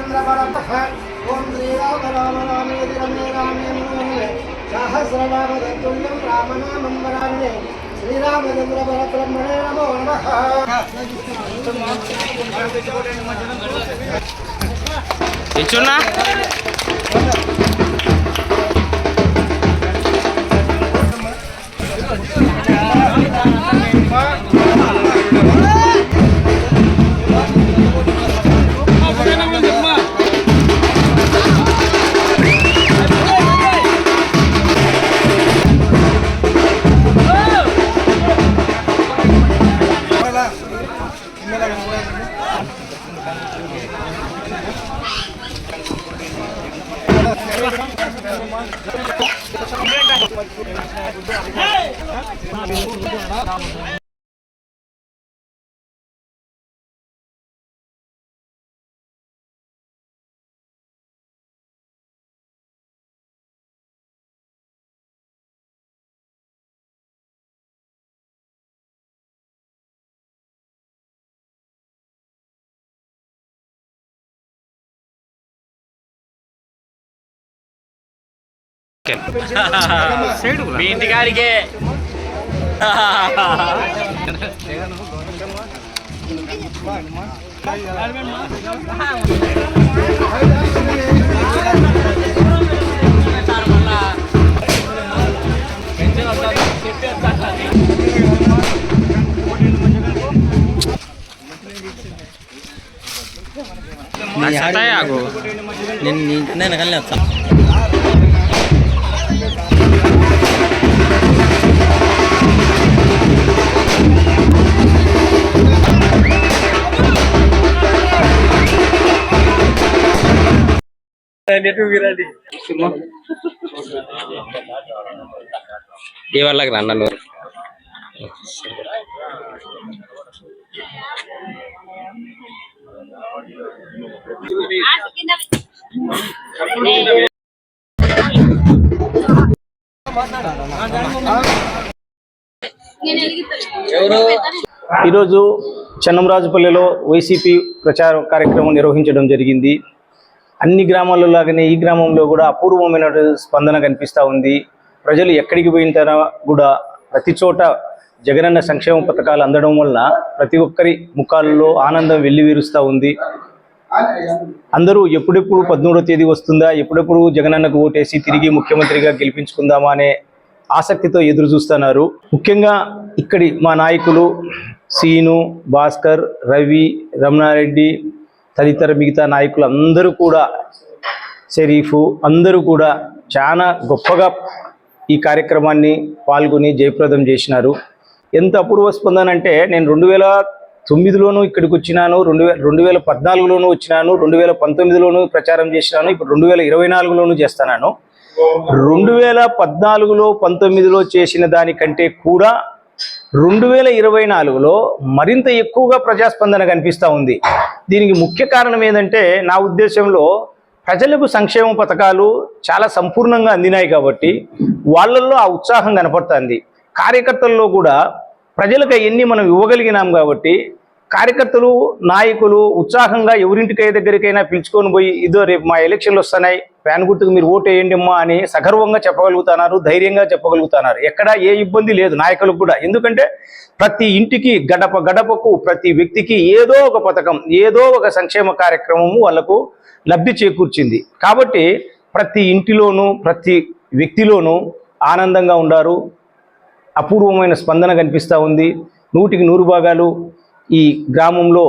పరమ ఓం శ్రీరామ రామ రామేది రమే రామే రామనామం శ్రీరామచంద్ర పరబ్రహ్మణే నమో నమ తెచ్చున్నా మీ ఇంటికాడికే ఆగు నేను నేను కలిసి వస్తా వాళ్ళకి రండి ఈరోజు చెన్నంరాజుపల్లిలో వైసీపీ ప్రచార కార్యక్రమం నిర్వహించడం జరిగింది. అన్ని గ్రామాల్లో లాగానే ఈ గ్రామంలో కూడా అపూర్వమైన స్పందన కనిపిస్తూ ఉంది. ప్రజలు ఎక్కడికి పోయిన కూడా ప్రతి చోట జగనన్న సంక్షేమ పథకాలు అందడం వలన ప్రతి ఒక్కరి ముఖాల్లో ఆనందం వెల్లివీరుస్తూ ఉంది. అందరూ ఎప్పుడెప్పుడు పద్మూడో తేదీ వస్తుందా ఎప్పుడెప్పుడు జగనన్నకు ఓటేసి తిరిగి ముఖ్యమంత్రిగా గెలిపించుకుందామా అనే ఆసక్తితో ఎదురు చూస్తున్నారు. ముఖ్యంగా ఇక్కడి మా నాయకులు సీను భాస్కర్ రవి రమణారెడ్డి తదితర మిగతా నాయకులు అందరూ కూడా షరీఫు అందరూ కూడా చాలా గొప్పగా ఈ కార్యక్రమాన్ని పాల్గొని జయప్రదం చేసినారు. ఎంత అపూర్వ స్పందన అంటే నేను రెండు వేల తొమ్మిదిలోనూ ఇక్కడికి వచ్చినాను రెండు వేల రెండు వేల పద్నాలుగులోనూ వచ్చినాను రెండు వేల పంతొమ్మిదిలోనూ ప్రచారం చేసినాను ఇప్పుడు రెండు వేల ఇరవై నాలుగులోనూ చేస్తున్నాను రెండు వేల పద్నాలుగులో పంతొమ్మిదిలో చేసిన దానికంటే కూడా రెండు వేల ఇరవై నాలుగులో మరింత ఎక్కువగా ప్రజాస్పందన కనిపిస్తూ ఉంది. దీనికి ముఖ్య కారణం ఏంటంటే నా ఉద్దేశంలో ప్రజలకు సంక్షేమ పథకాలు చాలా సంపూర్ణంగా అందినాయి కాబట్టి వాళ్ళల్లో ఆ ఉత్సాహం కనపడుతుంది. కార్యకర్తల్లో కూడా ప్రజలకు అవన్నీ మనం ఇవ్వగలిగినాం కాబట్టి కార్యకర్తలు నాయకులు ఉత్సాహంగా ఎవరింటికై దగ్గరికైనా పిలుచుకొని పోయి ఇదో రేపు మా ఎలక్షన్లు వస్తున్నాయి ఫ్యాన్ గుర్తుకు మీరు ఓటు వేయండి అమ్మా అని సగర్వంగా చెప్పగలుగుతున్నారు ధైర్యంగా చెప్పగలుగుతున్నారు ఎక్కడ ఏ ఇబ్బంది లేదు నాయకులకు కూడా. ఎందుకంటే ప్రతి ఇంటికి గడప గడపకు ప్రతి వ్యక్తికి ఏదో ఒక పథకం ఏదో ఒక సంక్షేమ కార్యక్రమము వాళ్ళకు లబ్ధి చేకూర్చింది. కాబట్టి ప్రతి ఇంటిలోనూ ప్రతి వ్యక్తిలోనూ ఆనందంగా ఉండారు. అపూర్వమైన స్పందన కనిపిస్తూ ఉంది. నూటికి నూరు భాగాలు ఈ గ్రామంలో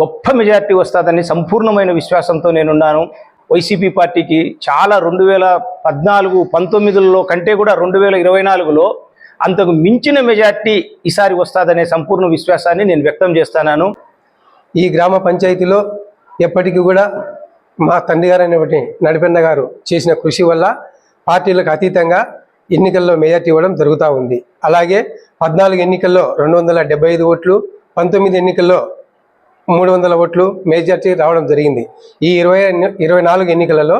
గొప్ప మెజార్టీ వస్తుందని సంపూర్ణమైన విశ్వాసంతో నేనున్నాను. వైసీపీ పార్టీకి చాలా రెండు వేల పద్నాలుగు పంతొమ్మిదిలో కంటే కూడా రెండు వేల ఇరవై నాలుగులో అంతకు మించిన మెజార్టీ ఈసారి వస్తుందనే సంపూర్ణ విశ్వాసాన్ని నేను వ్యక్తం చేస్తున్నాను ఈ గ్రామ పంచాయతీలో ఎప్పటికీ కూడా మా తండ్రి గారు అనేటువంటి నడిపెన్న గారు చేసిన కృషి వల్ల పార్టీలకు అతీతంగా ఎన్నికల్లో మెజార్టీ ఇవ్వడం జరుగుతూ ఉంది. అలాగే పద్నాలుగు ఎన్నికల్లో రెండు వందల డెబ్బై ఐదు ఓట్లు పంతొమ్మిది ఎన్నికల్లో మూడు వందల ఓట్లు మెజార్టీ రావడం జరిగింది. ఈ ఇరవై ఇరవై నాలుగు ఎన్నికలలో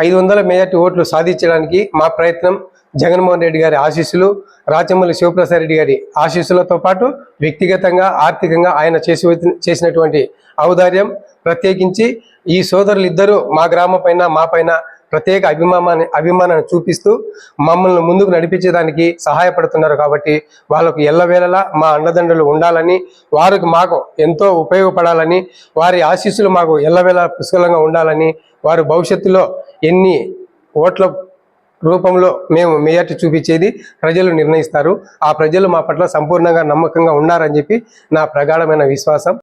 ఐదు వందల మెజార్టీ ఓట్లు సాధించడానికి మా ప్రయత్నం జగన్మోహన్ రెడ్డి గారి ఆశీస్సులు రాచమల్లి శివప్రసాద్ రెడ్డి గారి ఆశీస్సులతో పాటు వ్యక్తిగతంగా ఆర్థికంగా ఆయన చేసి చేసినటువంటి ఔదార్యం ప్రత్యేకించి ఈ సోదరులు ఇద్దరు మా గ్రామం పైన మా పైన ప్రత్యేక అభిమానాన్ని అభిమానాన్ని చూపిస్తూ మమ్మల్ని ముందుకు నడిపించేదానికి సహాయపడుతున్నారు కాబట్టి వాళ్ళకు ఎల్లవేళలా మా అండదండలు ఉండాలని వారికి మాకు ఎంతో ఉపయోగపడాలని వారి ఆశీస్సులు మాకు ఎల్లవేళ పుష్కలంగా ఉండాలని వారు భవిష్యత్తులో ఎన్ని ఓట్ల రూపంలో మేము మెజార్టీ చూపించేది ప్రజలు నిర్ణయిస్తారు. ఆ ప్రజలు మా పట్ల సంపూర్ణంగా నమ్మకంగా ఉన్నారని చెప్పి నా ప్రగాఢమైన విశ్వాసం.